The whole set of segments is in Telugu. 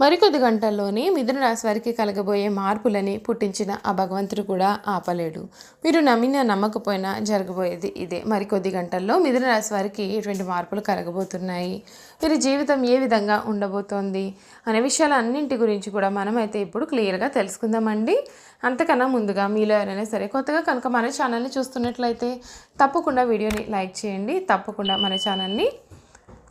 మరికొద్ది గంటల్లోనే మిథున రాశి వారికి కలగబోయే మార్పులని పుట్టించిన ఆ భగవంతుడు కూడా ఆపలేడు. మీరు నమ్మినా నమ్మకపోయినా జరగబోయేది ఇదే. మరికొద్ది గంటల్లో మిథున రాశి వారికి ఎటువంటి మార్పులు కలగబోతున్నాయి? వీరి జీవితం ఏ విధంగా ఉండబోతోంది? అనే విషయాలు అన్నింటి గురించి కూడా మనమైతే ఇప్పుడు క్లియర్గా తెలుసుకుందామండి. అంతకన్నా ముందుగా మీలో ఎవరైనా సరే కొత్తగా కనుక మన ఛానల్ని చూస్తున్నట్లయితే తప్పకుండా వీడియోని లైక్ చేయండి. తప్పకుండా మన ఛానల్ని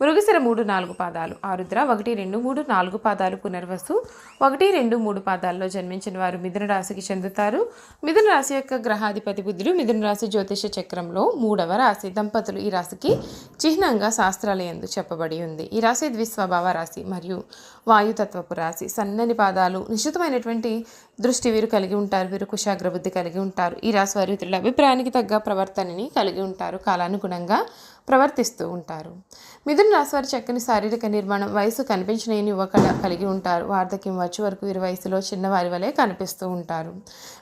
మృగశిర మూడు నాలుగు పాదాలు ఆరుద్ర ఒకటి రెండు మూడు నాలుగు పాదాలు పునర్వసు ఒకటి రెండు మూడు పాదాల్లో జన్మించిన వారు మిథున రాశికి చెందుతారు. మిథున రాశి యొక్క గ్రహాధిపతి బుద్ధుడు మిథున రాశి జ్యోతిష చక్రంలో మూడవ రాశి దంపతులు ఈ రాశికి చిహ్నంగా శాస్త్రాలయందు చెప్పబడి ఉంది. ఈ రాశి ద్విస్వభావ రాశి మరియు వాయుతత్వపు రాశి. సన్నని పాదాలు నిశ్చితమైనటువంటి దృష్టి వీరు కలిగి ఉంటారు వీరు కుశాగ్ర బుద్ధి కలిగి ఉంటారు. ఈ రాశి వారి ఇతరుల అభిప్రాయానికి తగ్గ ప్రవర్తనని కలిగి ఉంటారు. కాలానుగుణంగా ప్రవర్తిస్తూ ఉంటారు. మిథున రాశివారి చక్కని శారీరక నిర్మాణం వయసు కనిపించలేని యువకళ కలిగి ఉంటారు. వార్ధక్యం వచ్చే వరకు వీరి వయసులో చిన్నవారి వలె కనిపిస్తూ ఉంటారు.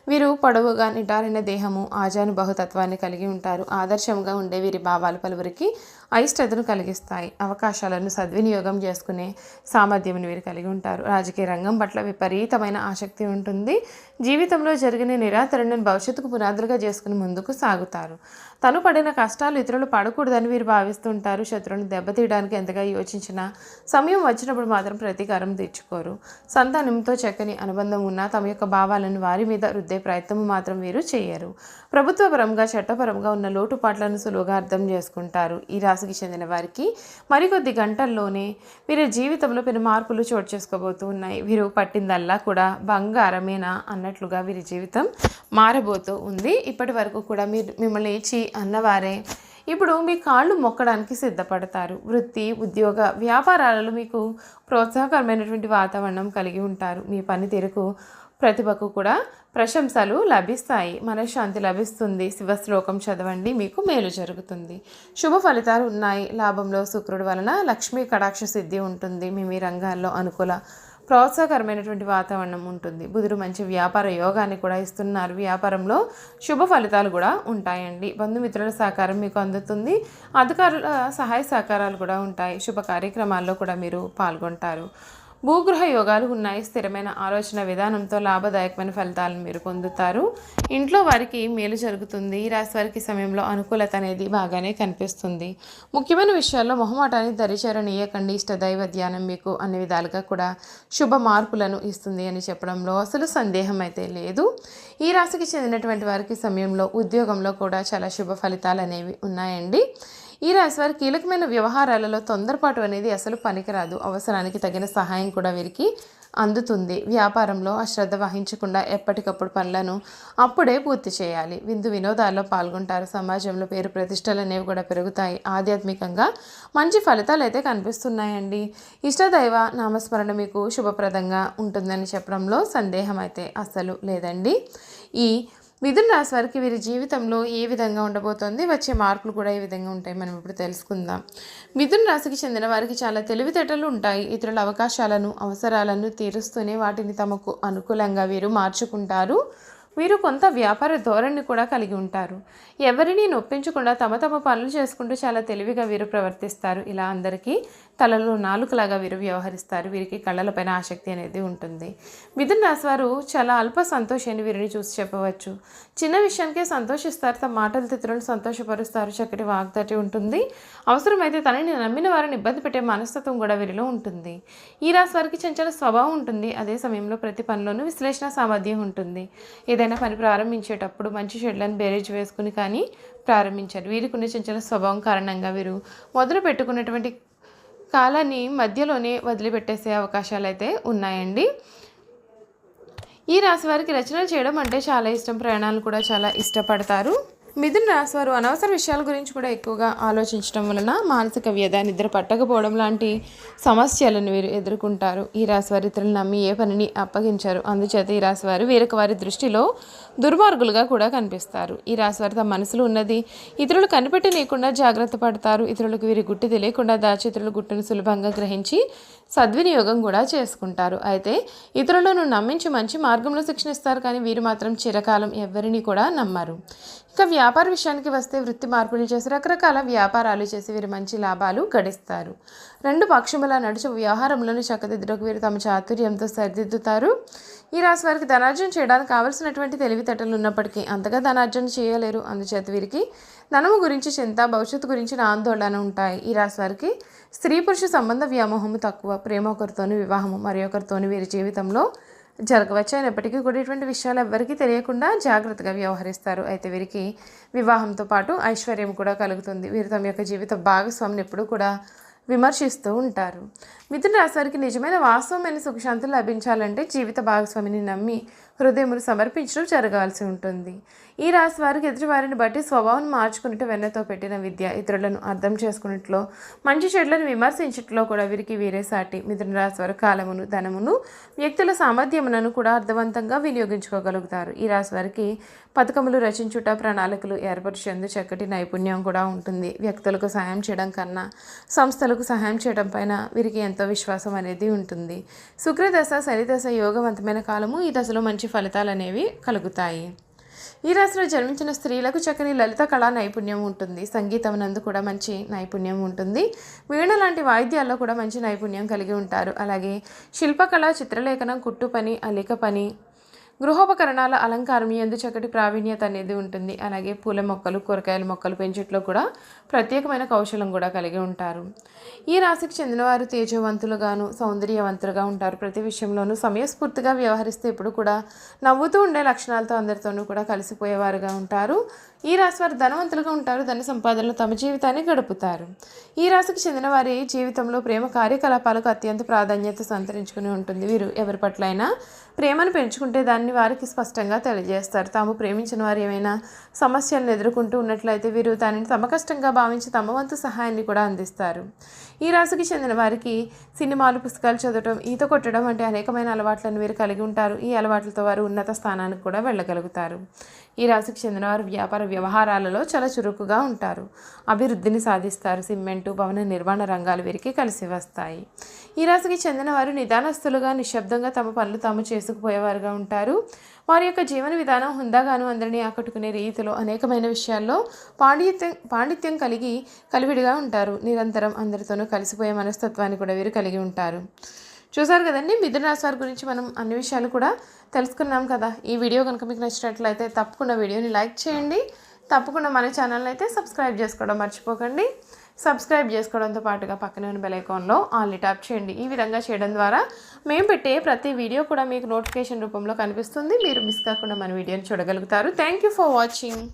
వీరు పొడవుగా నిటారైన దేహము ఆజాను బహుతత్వాన్ని కలిగి ఉంటారు. ఆదర్శంగా ఉండే వీరి భావాలు పలువురికి అయిష్టతను కలిగిస్తాయి. అవకాశాలను సద్వినియోగం చేసుకునే సామర్థ్యం వీరు కలిగి ఉంటారు. రాజకీయ రంగం పట్ల విపరీతమైన ఆసక్తి ఉంటుంది. జీవితంలో జరిగిన నిరాదరణను భవిష్యత్తుకు పునాదులుగా చేసుకుని ముందుకు సాగుతారు. తను పడిన కష్టాలు ఇతరులు పడకూడదని వీరు భావిస్తుంటారు. శత్రువుని దెబ్బతీయడానికి ఎంతగా యోచించినా సమయం వచ్చినప్పుడు మాత్రం ప్రతీకారం తీర్చుకోరు. సంతానంతో చక్కని అనుబంధం ఉన్నా తమ యొక్క భావాలను వారి మీద రుద్దే ప్రయత్నం మాత్రం వీరు చేయరు. ప్రభుత్వపరంగా చట్టపరంగా ఉన్న లోటుపాట్లను సులువుగా అర్థం చేసుకుంటారు. ఈ రాశికి చెందిన వారికి మరికొద్ది గంటల్లోనే వీరి జీవితంలో పెను మార్పులు చోటు చేసుకోబోతూ ఉన్నాయి. వీరు పట్టిందల్లా కూడా బంగారమేనా అన్నట్లుగా వీరి జీవితం మారబోతూ ఉంది. ఇప్పటి వరకు కూడా మీరు మిమ్మల్ని ఇచ్చి అన్నవారే ఇప్పుడు మీ కాళ్ళు మొక్కడానికి సిద్ధపడతారు. వృత్తి ఉద్యోగ వ్యాపారాలలో మీకు ప్రోత్సాహకరమైనటువంటి వాతావరణం కలిగి ఉంటారు. మీ పనితీరుకు ప్రతిభకు కూడా ప్రశంసలు లభిస్తాయి. మనశ్శాంతి లభిస్తుంది. శివశ్లోకం చదవండి. మీకు మేలు జరుగుతుంది. శుభ ఫలితాలు ఉన్నాయి. లాభంలో శుక్రుడు వలన లక్ష్మీ కటాక్ష సిద్ధి ఉంటుంది. మీ మీ రంగాల్లో అనుకూల ప్రోత్సాహకరమైనటువంటి వాతావరణం ఉంటుంది. బుధుడు మంచి వ్యాపార యోగాన్ని కూడా ఇస్తున్నారు. వ్యాపారంలో శుభ ఫలితాలు కూడా ఉంటాయండి. బంధుమిత్రుల సహకారం మీకు అందుతుంది. అధికారుల సహాయ సహకారాలు కూడా ఉంటాయి. శుభ కార్యక్రమాల్లో కూడా మీరు పాల్గొంటారు. భూగృహ యోగాలు ఉన్నాయి. స్థిరమైన ఆలోచన విధానంతో లాభదాయకమైన ఫలితాలను మీరు పొందుతారు. ఇంట్లో వారికి మేలు జరుగుతుంది. ఈ రాశి వారికి సమయంలో అనుకూలత అనేది బాగానే కనిపిస్తుంది. ముఖ్యమైన విషయాల్లో మొహమాటాన్ని దరిచేరనీయకండి. ఇష్ట దైవ ధ్యానం మీకు అన్ని విధాలుగా కూడా శుభ మార్పులను ఇస్తుంది అని చెప్పడంలో అసలు సందేహం అయితే లేదు. ఈ రాశికి చెందినటువంటి వారికి సమయంలో ఉద్యోగంలో కూడా చాలా శుభ ఫలితాలు అనేవి ఉన్నాయండి. ఈ రాశి వారి కీలకమైన వ్యవహారాలలో తొందరపాటు అనేది అసలు పనికిరాదు. అవసరానికి తగిన సహాయం కూడా వీరికి అందుతుంది. వ్యాపారంలో అశ్రద్ధ వహించకుండా ఎప్పటికప్పుడు పనులను అప్పుడే పూర్తి చేయాలి. విందు వినోదాల్లో పాల్గొంటారు. సమాజంలో పేరు ప్రతిష్టలు అనేవి కూడా పెరుగుతాయి. ఆధ్యాత్మికంగా మంచి ఫలితాలు అయితే కనిపిస్తున్నాయండి. ఇష్టదైవ నామస్మరణ మీకు శుభప్రదంగా ఉంటుందని చెప్పడంలో సందేహం అయితే అస్సలు లేదండి. ఈ మిథున రాశి వారికి వీరి జీవితంలో ఏ విధంగా ఉండబోతోంది? వచ్చే మార్పులు కూడా ఏ విధంగా ఉంటాయి? మనం ఇప్పుడు తెలుసుకుందాం. మిథున రాశికి చెందిన వారికి చాలా తెలివితేటలు ఉంటాయి. ఇతరుల అవకాశాలను అవసరాలను తీరుస్తూనే వాటిని తమకు అనుకూలంగా వీరు మార్చుకుంటారు. వీరు కొంత వ్యాపార ధోరణి కూడా కలిగి ఉంటారు. ఎవరిని నొప్పించకుండా తమ తమ పనులు చేసుకుంటూ చాలా తెలివిగా వీరు ప్రవర్తిస్తారు. ఇలా అందరికీ తలలో నాలుకలాగా వీరు వ్యవహరిస్తారు. వీరికి కళ్ళలపైన ఆసక్తి అనేది ఉంటుంది. మిథున రాశి వారు చాలా అల్ప సంతోషాన్ని వీరిని చూసి చెప్పవచ్చు. చిన్న విషయానికే సంతోషిస్తారు. తమ మాటల తిత్రులను సంతోషపరుస్తారు. చక్కటి వాగ్దాటి ఉంటుంది. అవసరమైతే తనని నమ్మిన వారిని ఇబ్బంది పెట్టే మనస్తత్వం కూడా వీరిలో ఉంటుంది. ఈ రాశి వారికి చంచల స్వభావం ఉంటుంది. అదే సమయంలో ప్రతి పనిలోనూ విశ్లేషణ సామర్థ్యం ఉంటుంది. ఏదైనా పని ప్రారంభించేటప్పుడు మంచి షెడ్లను బేరేజ్ వేసుకుని కానీ ప్రారంభించారు. వీరికి ఉన్న చంచల స్వభావం కారణంగా వీరు మొదలు పెట్టుకున్నటువంటి కాలాన్ని మధ్యలోనే వదిలిపెట్టేసే అవకాశాలు అయితే ఉన్నాయండి. ఈ రాశి వారికి రచనలు చేయడం అంటే చాలా ఇష్టం ప్రయాణాలు కూడా చాలా ఇష్టపడతారు. మిథున రాశి వారు అనవసర విషయాల గురించి కూడా ఎక్కువగా ఆలోచించడం వలన మానసిక వ్యధ నిద్ర పట్టకపోవడం లాంటి సమస్యలను వీరు ఎదుర్కొంటారు. ఈ రాశి వారి ఇతరులు నమ్మి ఏ పనిని అప్పగించారు. అందుచేత ఈ రాశి వారు వేరొక వారి దృష్టిలో దుర్మార్గులుగా కూడా కనిపిస్తారు. ఈ రాశి వారి తమ మనసులో ఉన్నది ఇతరులు కనిపెట్టలేకుండా జాగ్రత్త పడతారు. ఇతరులకు వీరి గుట్టు తెలియకుండా దాచి గుట్టును సులభంగా గ్రహించి సద్వినియోగం కూడా చేసుకుంటారు. అయితే ఇతరులను నమ్మించి మంచి మార్గంలో శిక్షణ ఇస్తారు కానీ వీరు మాత్రం చిరకాలం ఎవరిని కూడా నమ్మరు. ఇక వ్యాపార విషయానికి వస్తే వృత్తి మార్పులు చేసి రకరకాల వ్యాపారాలు చేసి వీరు మంచి లాభాలు గడిస్తారు. రెండు పక్షముల నడుచు వ్యవహారంలోని చక్కదిద్దులకు వీరు తమ చాతుర్యంతో సరిదిద్దుతారు. ఈ రాశి వారికి ధనార్జన చేయడానికి కావలసినటువంటి తెలివితేటలు ఉన్నప్పటికీ అంతగా ధనార్జన చేయలేరు. అందుచేత వీరికి ధనము గురించి చింత భవిష్యత్తు గురించిన ఆందోళన ఉంటాయి. ఈ రాశి వారికి స్త్రీ పురుష సంబంధ వ్యామోహము తక్కువ ప్రేమ ఒకరితోని వివాహము మరి ఒకరితోని వీరి జీవితంలో జరగవచ్చు అయినప్పటికీ కూడా ఇటువంటి విషయాలు ఎవ్వరికీ తెలియకుండా జాగ్రత్తగా వ్యవహరిస్తారు. అయితే వీరికి వివాహంతో పాటు ఐశ్వర్యం కూడా కలుగుతుంది. వీరు తమ యొక్క జీవిత భాగస్వామిని ఎప్పుడూ కూడా విమర్శిస్తూ ఉంటారు. మిథున రాశి వారికి నిజమైన వాస్తవమైన సుఖశాంతులు లభించాలంటే జీవిత భాగస్వామిని నమ్మి హృదయమును సమర్పించడం జరగాల్సి ఉంటుంది. ఈ రాశి వారికి ఎదుటివారిని బట్టి స్వభావం మార్చుకున్నట్టు వెన్నతో పెట్టిన విద్య ఇతరులను అర్థం చేసుకున్నట్లో మంచి చెడ్లను విమర్శించట్లో కూడా వీరికి వీరే సాటి. మిథున రాశి వారు కాలమును ధనమును వ్యక్తుల సామర్థ్యములను కూడా అర్థవంతంగా వినియోగించుకోగలుగుతారు. ఈ రాశి వారికి పథకములు రచించుట ప్రణాళికలు ఏర్పరిచేందు చక్కటి నైపుణ్యం కూడా ఉంటుంది. వ్యక్తులకు సహాయం చేయడం కన్నా సంస్థలకు సహాయం చేయడం పైన వీరికి ఎంతో విశ్వాసం అనేది ఉంటుంది. శుక్రదశ శనిదశ యోగవంతమైన కాలము ఈ దశలో మంచి ఫలితాలు అనేవి కలుగుతాయి. ఈ రాశిలో జన్మించిన స్త్రీలకు చక్కని లలిత కళా నైపుణ్యం ఉంటుంది. సంగీతం నందు కూడా మంచి నైపుణ్యం ఉంటుంది. వీణ లాంటి వాయిద్యాల్లో కూడా మంచి నైపుణ్యం కలిగి ఉంటారు. అలాగే శిల్పకళ చిత్రలేఖనం కుట్టు పని అలిక పని గృహోపకరణాల అలంకారం ఎందు చక్కటి ప్రావీణ్యత అనేది ఉంటుంది. అలాగే పూల మొక్కలు కూరగాయల మొక్కలు పెంచుట్లో కూడా ప్రత్యేకమైన కౌశలం కూడా కలిగి ఉంటారు. ఈ రాశికి చెందినవారు తేజవంతులుగాను సౌందర్యవంతులుగా ఉంటారు. ప్రతి విషయంలోనూ సమయస్ఫూర్తిగా వ్యవహరిస్తే ఇప్పుడు కూడా నవ్వుతూ ఉండే లక్షణాలతో అందరితోనూ కూడా కలిసిపోయేవారుగా ఉంటారు. ఈ రాశి వారు ధనవంతులుగా ఉంటారు ధన సంపాదనలో తమ జీవితాన్ని గడుపుతారు. ఈ రాశికి చెందిన వారి జీవితంలో ప్రేమ కార్యకలాపాలకు అత్యంత ప్రాధాన్యత సంతరించుకుని ఉంటుంది. వీరు ఎవరి పట్లైనా ప్రేమను పెంచుకుంటే దాన్ని వారికి స్పష్టంగా తెలియజేస్తారు. తాము ప్రేమించిన వారు ఏమైనా సమస్యలను ఎదుర్కొంటూ ఉన్నట్లయితే వీరు దానిని తమ కష్టంగా భావించి తమ వంతు సహాయాన్ని కూడా అందిస్తారు. ఈ రాశికి చెందిన వారికి సినిమాలు పుస్తకాలు చదవడం ఈత కొట్టడం వంటి అనేకమైన అలవాట్లను వీరు కలిగి ఉంటారు. ఈ అలవాట్లతో వారు ఉన్నత స్థానానికి కూడా వెళ్ళగలుగుతారు. ఈ రాశికి చెందినవారు వ్యాపార వ్యవహారాలలో చాలా చురుకుగా ఉంటారు. అభివృద్ధిని సాధిస్తారు. సిమెంటు భవన నిర్మాణ రంగాలు వీరికి కలిసి వస్తాయి. ఈ రాశికి చెందిన వారు నిదానస్తులుగా నిశ్శబ్దంగా తమ పనులు తాము చేసుకుపోయేవారుగా ఉంటారు. వారి యొక్క జీవన విధానం హుందాగాను అందరినీ ఆకట్టుకునే రీతిలో అనేకమైన విషయాల్లో పాండిత్యం పాండిత్యం కలిగి కలివిడిగా ఉంటారు. నిరంతరం అందరితోనూ కలిసిపోయే మనస్తత్వాన్ని కూడా వీరు కలిగి ఉంటారు. చూసారు కదండి మిథున రాశి వారి గురించి మనం అన్ని విషయాలు కూడా తెలుసుకున్నాం కదా. ఈ వీడియో కనుక మీకు నచ్చినట్లయితే తప్పకుండా వీడియోని లైక్ చేయండి. తప్పకుండా మన ఛానల్ని అయితే సబ్స్క్రైబ్ చేసుకోవడం మర్చిపోకండి. సబ్స్క్రైబ్ చేసుకోవడంతో పాటుగా పక్కనే ఉన్న బెల్ ఐకాన్లో ఆల్ని ట్యాప్ చేయండి. ఈ విధంగా చేయడం ద్వారా మేము పెట్టే ప్రతి వీడియో కూడా మీకు నోటిఫికేషన్ రూపంలో కనిపిస్తుంది. మీరు మిస్ కాకుండా మన వీడియోని చూడగలుగుతారు. Thank you for watching.